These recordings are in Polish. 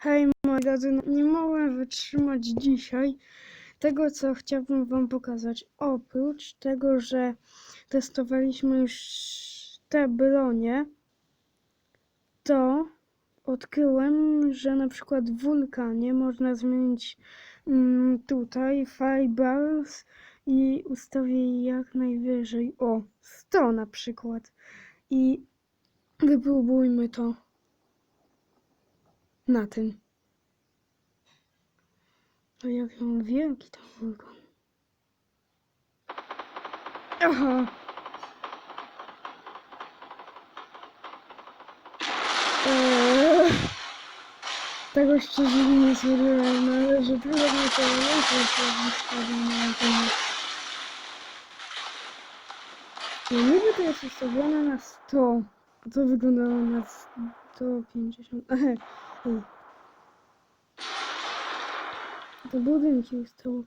Hej moi drodzy, no nie mogłem wytrzymać dzisiaj tego, co chciałbym wam pokazać. Oprócz tego, że testowaliśmy już te bronie, to odkryłem, że na przykład w wulkanie można zmienić mm, tutaj firebars i ustawię jak najwyżej. O, 100 na przykład. I wypróbujmy to na tym. A jak on wielki ten wulkan. Aha. Eee, tego szczerze nie spodziewałem, no ale że tyle nie to na ten. No niby to jest ustawione na 100. A to wyglądało na 150. Aha. Ej. To budynki ustało.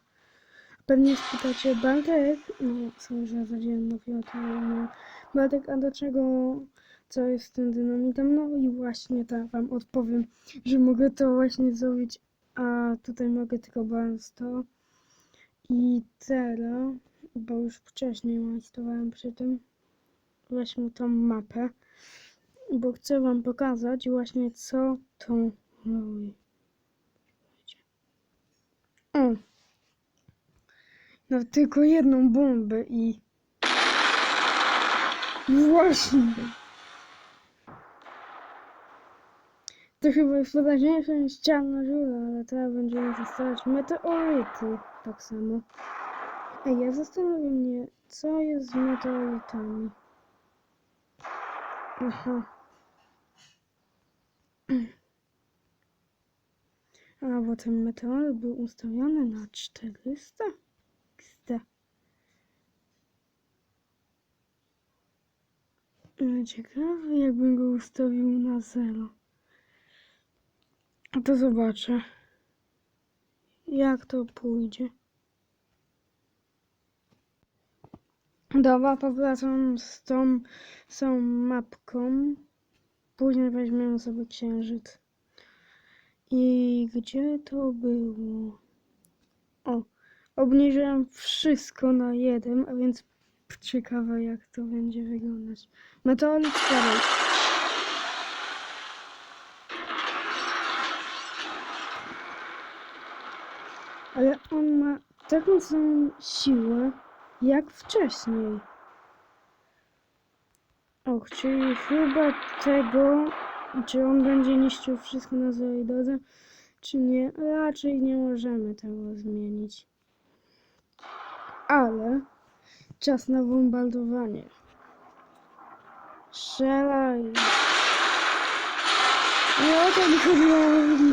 Pewnie spytacie, Bartek, no sorry, że zadziałem mówię o tym. Bartek, a do czego, co jest z tym dynamitem? No i właśnie tak wam odpowiem, że mogę to właśnie zrobić, a tutaj mogę tylko balans to. I teraz, bo już wcześniej majstowałem przy tym, weźmy tą mapę, bo chcę wam pokazać właśnie co to robi. O! No tylko jedną bombę i... Właśnie! To chyba jest potężniejsze niż ściana żula, ale teraz będziemy testować meteoryty tak samo. Ej, ja zastanawiam mnie, co jest z meteorytami. Aha. A, bo ten meteoryt był ustawiony na 400? XD. No, Ciekawe, jakbym go ustawił na 0. To zobaczę, jak to pójdzie. Dobra, powracam z tą, z tą mapką. Później weźmiemy sobie księżyc. I gdzie to było? O, obniżyłem wszystko na jeden, a więc ciekawe jak to będzie wyglądać. Meteoryt cztery. Ale on ma taką samą siłę jak wcześniej. Och, czyli chyba tego, czy on będzie niszczył wszystko na swojej drodze, czy nie, raczej nie możemy tego zmienić. Ale czas na bombardowanie. Strzelaj! Nie o to mi chodziło,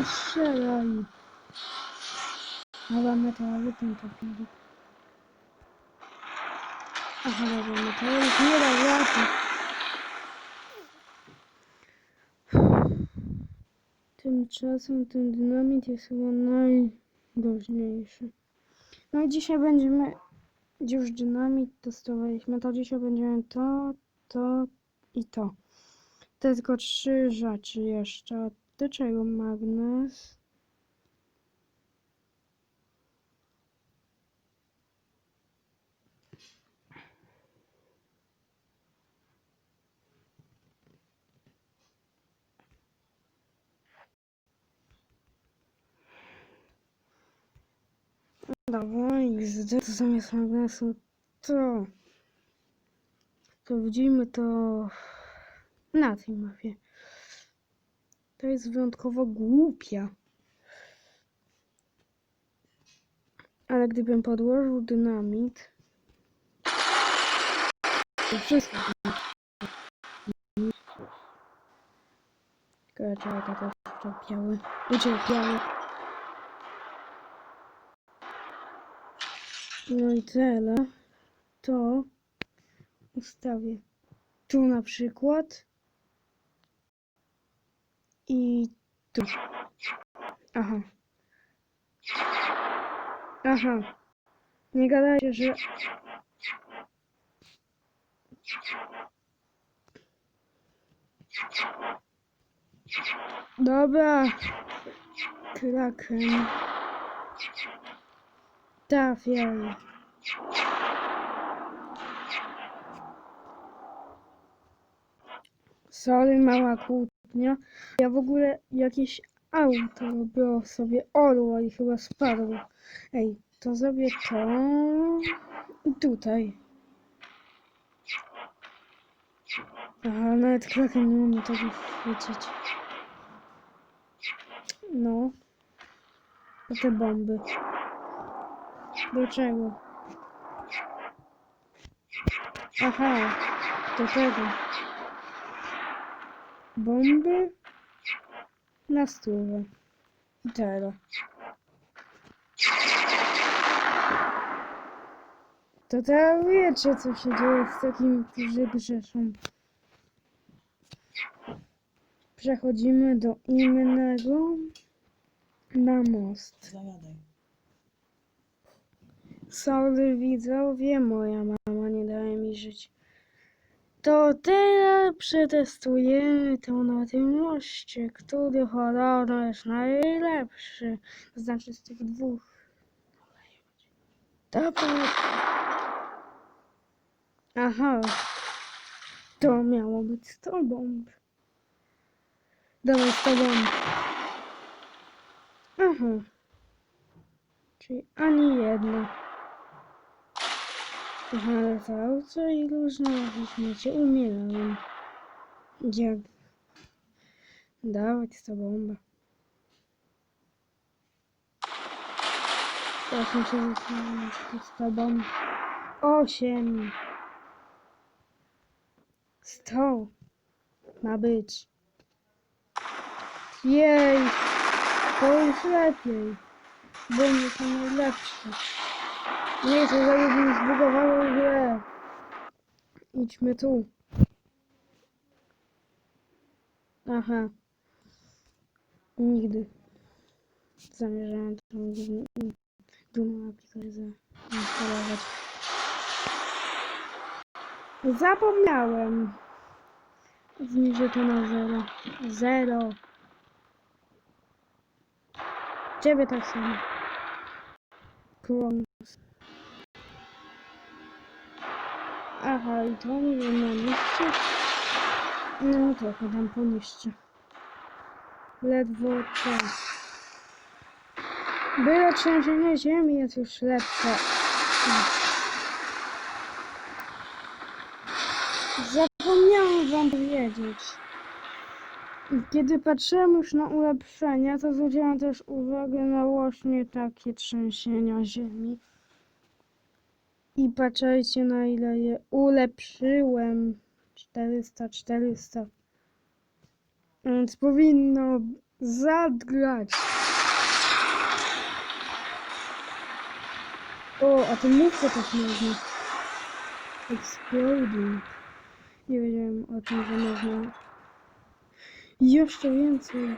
strzelaj! Chyba meteorytem to. Aha, dobra, meteoryt nie da rady. Tymczasem ten dynamit jest chyba najgroźniejszy. No i dzisiaj będziemy już dynamit testowaliśmy. To dzisiaj będziemy to, to i to. To tylko trzy rzeczy jeszcze. Do czego magnes? Dobra, XD to zamiast magnesu to... Widzimy to na tej mapie. To jest wyjątkowo głupia. Ale gdybym podłożył dynamit... To wszystko... Czekaj, to też uczepiały. Uczepiały. No i tyle. To ustawię tu na przykład. I tu. Aha. Aha. Nie gadajcie, że... Dobra. Kraken. Trafiaj. Sorry, mała kłótnia. Ja w ogóle jakieś auto robiło sobie orła i chyba spadło. Ej, to zrobię to tutaj. Aha, nawet kraken nie umie tego. No. To te bomby. Do czego? Aha, do tego. Bomby na stówę. I. To teraz wiecie, co się dzieje z takimi, którzy grzeszą. Przechodzimy do innego na most. Zagadaj. Sorry widzowie, moja mama nie dała mi żyć. To teraz przetestujemy to na tym moście, który horror jest najlepszy. To znaczy z tych dwóch. Dobra. Aha. To miało być 100 bomb. Dawaj 100 bomb. Aha. Czyli ani jedna. Aha, auto i różne jakieś śmiecie umierają. Dziad. Dawać to bombę. Teraz muszę zastanowić, czy to 100 bomb. Osiem. Sto. Ma być. Jej. To już lepiej. Bomby są najlepsze. Nie, to zaledwie zbugowało grę. Idźmy tu. Aha. Nigdy. Zamierzałem tą dum- dumną aplikację zainstalować. Zapomniałem. Zniżę to na zero. Zero. Ciebie tak samo. Kłon. Aha, i to mówię na mieście. No trochę tam poniszczę. Ledwo to. Było trzęsienie ziemi, jest już lepsze. Zapomniałem wam powiedzieć. Kiedy patrzyłem już na ulepszenia, to zwróciłem też uwagę na właśnie takie trzęsienia ziemi. I patrzajcie na ile je ulepszyłem. 400, 400. Więc powinno zadgrać. O, a to mówko też można. Exploding. Nie wiedziałem o tym, że można. Jeszcze więcej.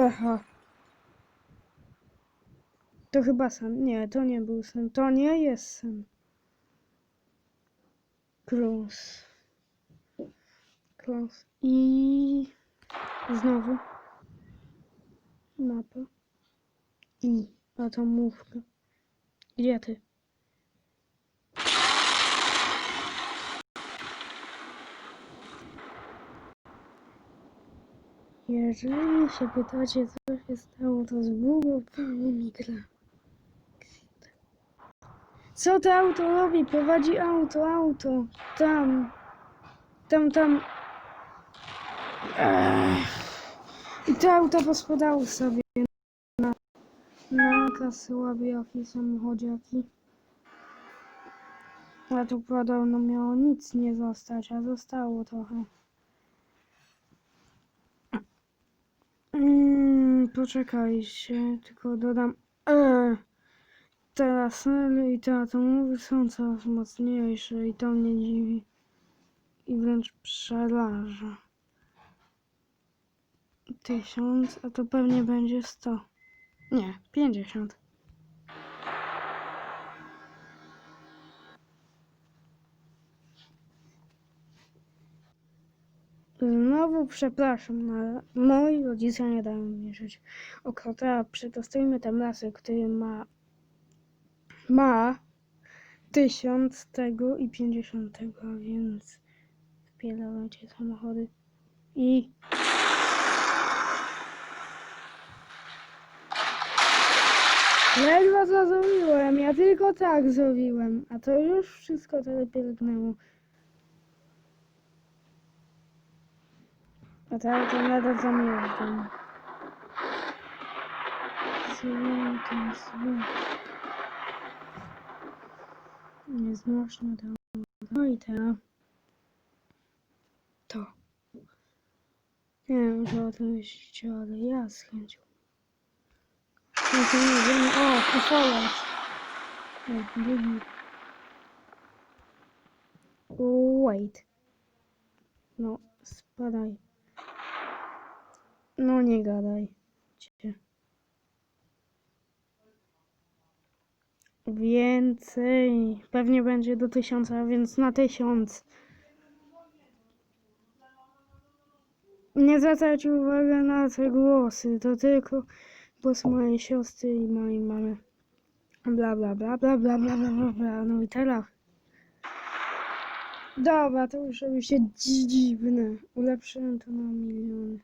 Aha. To chyba sen. Nie, to nie był sen. To nie jest sen. Cross. Cross. I znowu mapa. I atomówka. Gdzie ty? Jeżeli się pytacie, co się stało, to zbugowało mi gra. Co to auto robi? Prowadzi auto, auto. Tam. Tam, tam. I to auto pospadało sobie na, na te słabiaki samochodziaki. Ale tu podobno miało nic nie zostać, a zostało trochę. Mm, poczekajcie, tylko dodam. Teraz Nelly i te atomowy są coraz mocniejsze i to mnie dziwi. I wręcz przeraża. Tysiąc, a to pewnie będzie sto. Nie, pięćdziesiąt. Znowu przepraszam, ale moi rodzice nie dają mi żyć. Teraz przetestujmy ten lasek, który ma ma tysiąc tego i pięćdziesiątego, więc wpierdolajcie samochody i Ledwo co zrobiłem, ja tylko tak zrobiłem, a to już wszystko tyle pielgnęło. A teraz to nadal zamierzam. Zły, ten zły. Nieznośne to. No i teraz. To. Nie wiem, że o tym myślicie, ale ja z chęcią. No to nie wiem. O, drugi. Wait. No, spadaj. No nie gadaj. Cię. Więcej. Pewnie będzie do tysiąca, więc na tysiąc. Nie zwracajcie uwagi na te głosy. To tylko głos mojej siostry i mojej mamy. Bla bla bla bla bla bla bla bla bla. No i teraz. Dobra, to już robi się dzi- dziwne. Ulepszyłem to na miliony.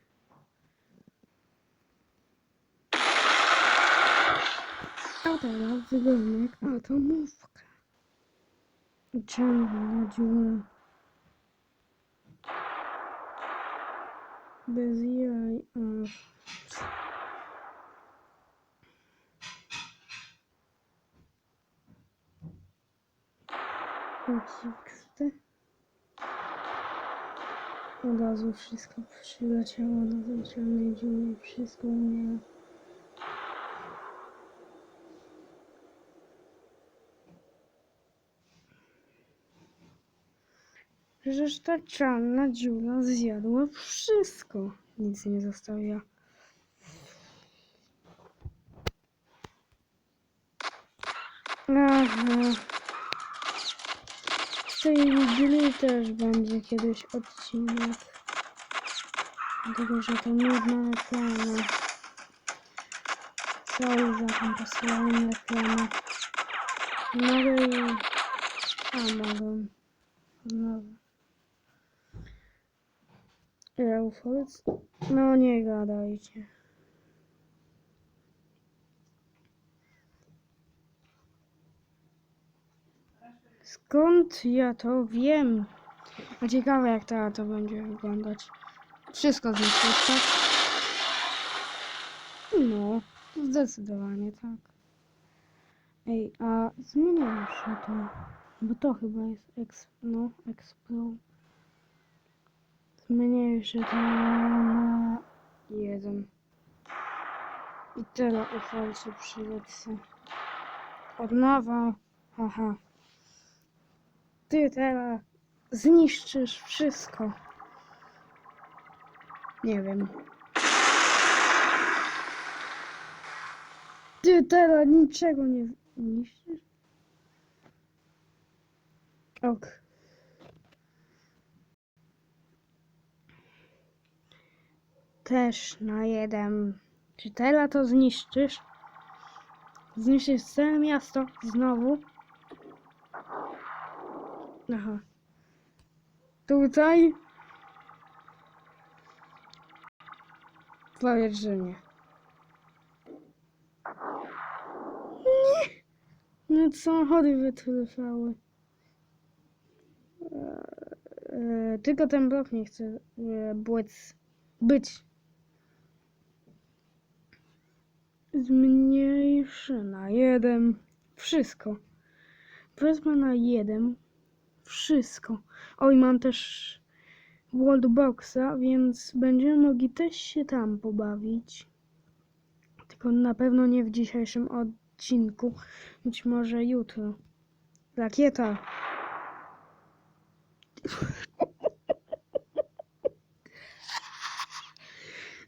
A teraz wygląda jak atomówka. Ciągle na dziurę. Bez jaj. A. Uciksty. Od razu wszystko przyleciało do tej czarnej dziury. Wszystko umiera. Przecież ta czarna dziura zjadła wszystko. Nic nie zostawia. Aha. Z tej gry też będzie kiedyś odcinek. Dlatego, że to nudna reklama. Sorry za tą posłałem reklamę. Mogę i... A, mogę. Euforc? No nie gadajcie. Skąd ja to wiem? A ciekawe jak to, to będzie wyglądać. Wszystko zniszczyć, tak? No, zdecydowanie tak. Ej, a zmienię jeszcze to. Bo to chyba jest eks... no, explode. Zmniejszę to na jeden. I tyle ufalcie przylecę. Od nowa. Haha. Ty teraz zniszczysz wszystko. Nie wiem. Ty teraz niczego nie zniszczysz? Ok. Też na jeden. Czy teraz to zniszczysz? Zniszczysz całe miasto znowu? Aha. Tutaj? Powiedz, że nie. Nie! No samochody wytryfały. Eee, tylko ten blok nie chce e, być. Zmniejszy na jeden. Wszystko. Wezmę na jeden. Wszystko. Oj, mam też Worldboxa, więc będziemy mogli też się tam pobawić. Tylko na pewno nie w dzisiejszym odcinku. Być może jutro. Rakieta.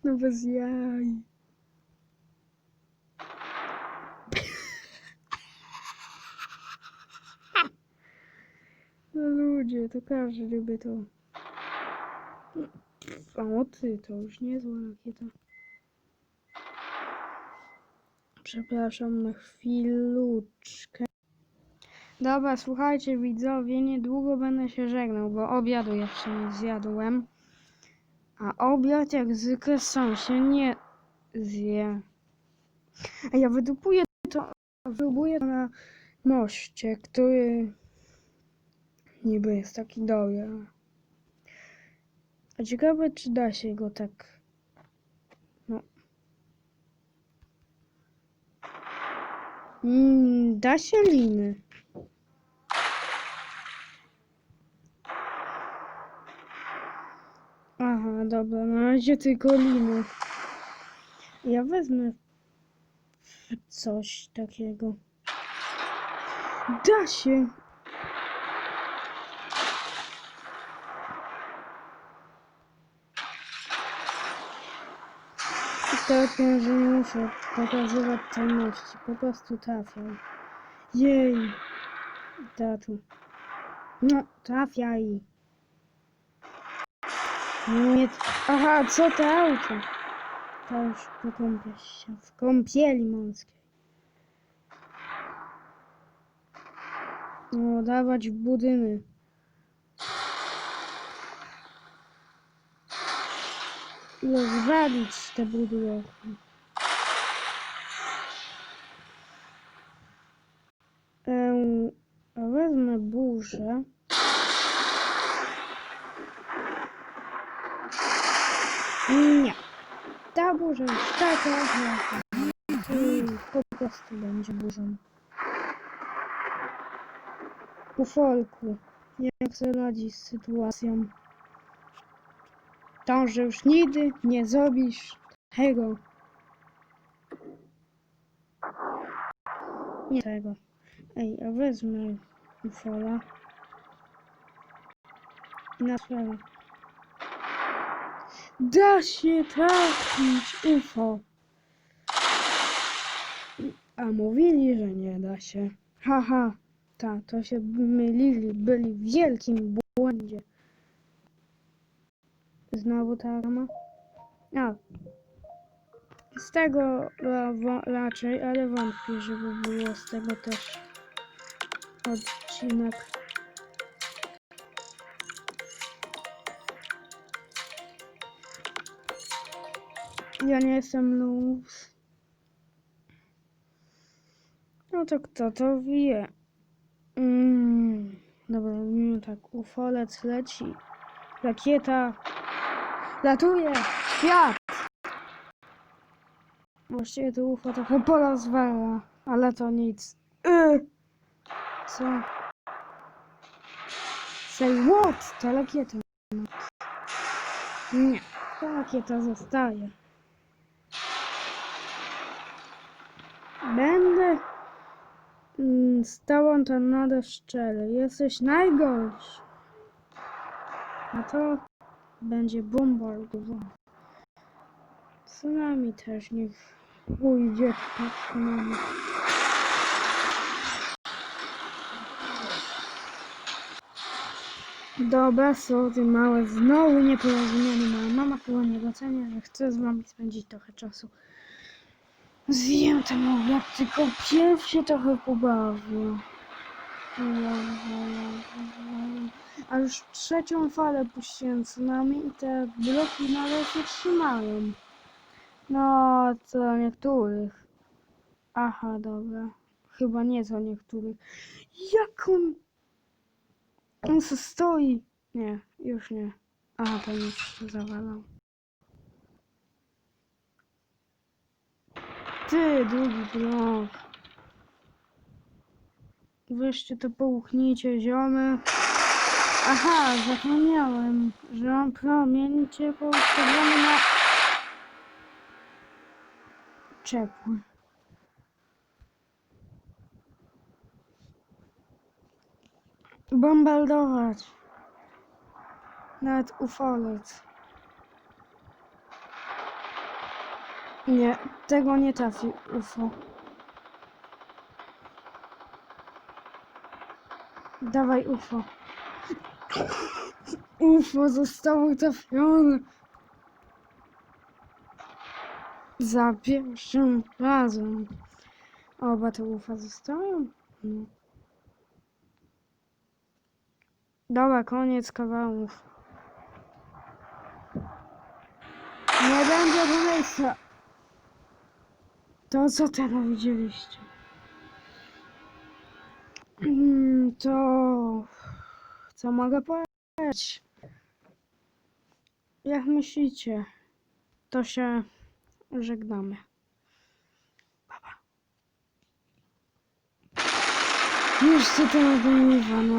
No bez jaj. No ludzie, to każdy by to. O ty, to już niezła rakieta. Przepraszam na chwileczkę. Dobra, słuchajcie widzowie, niedługo będę się żegnał, bo obiadu jeszcze nie zjadłem. A obiad jak zwykle sam się nie zje. A ja wydupuję to, wydupuję to na moście, który niby jest taki dobry. A ciekawe, czy da się go tak. No. Mm, da się liny. Aha, dobra, na razie tylko liny. Ja wezmę coś takiego. Da się! Wiem, że nie muszę pokazywać celności, po prostu trafiaj. Jej! Tatu. No, trafiaj. Nie, aha, co to auto? To już pokąpię się w kąpieli morskiej. No, dawać w rozwalić te budynki. Eee, wezmę burzę. Nie. Ta burza jest taka, jaka po prostu będzie burzą. Ufolku, jak sobie radzi z sytuacją to, że już nigdy nie zrobisz tego. Nie tego. Ej, a wezmę ufola. I na sprawę. Da się trafić UFO. A mówili, że nie da się. Haha, ta, to się mylili, byli w wielkim błędzie. Znowu ta rama. A. Z tego wa, raczej, ale wątpię, żeby było z tego też odcinek. Ja nie jestem luz. No to kto to wie? Mm, dobra, mówimy tak. Ufolec leci. Rakieta Ratuje świat! Właściwie to UFO trochę porozwala, ale to nic. Yy. Co? Say what? To rakieta. Nie, ta rakieta zostaje. Będę mm, z to nade szczery. Jesteś najgorszy. A to będzie bombardowany. Tsunami też niech pójdzie na tsunami. Dobra, sorry małe, znowu nieporozumienie. Moja mama chyba nie docenia, że chcę z wami spędzić trochę czasu. Zjem ten obiad, tylko pierw się trochę pobawię. A już trzecią falę puściłem tsunami i te bloki nadal się trzymają. No, co niektórych. Aha, dobra. Chyba nie co niektórych. Jak on... On se stoi. Nie, już nie. Aha, to już się zawalał. Ty, drugi blok. Weźcie to połknijcie, ziomy. Aha, zapomniałem, że mam promień ciepło ustawiony na ciepły. Bombardować. Nawet ufolec. Nie, tego nie trafi UFO. Dawaj UFO. UFO zostało trafione. Za pierwszym razem. Oba te ufa zostają? No. Dobra, koniec kawałów. Nie będzie miejsca. To co teraz widzieliście? Mm, To co mogę powiedzieć? Jak myślicie, to się żegnamy. Baba. Co to nagrywa, no.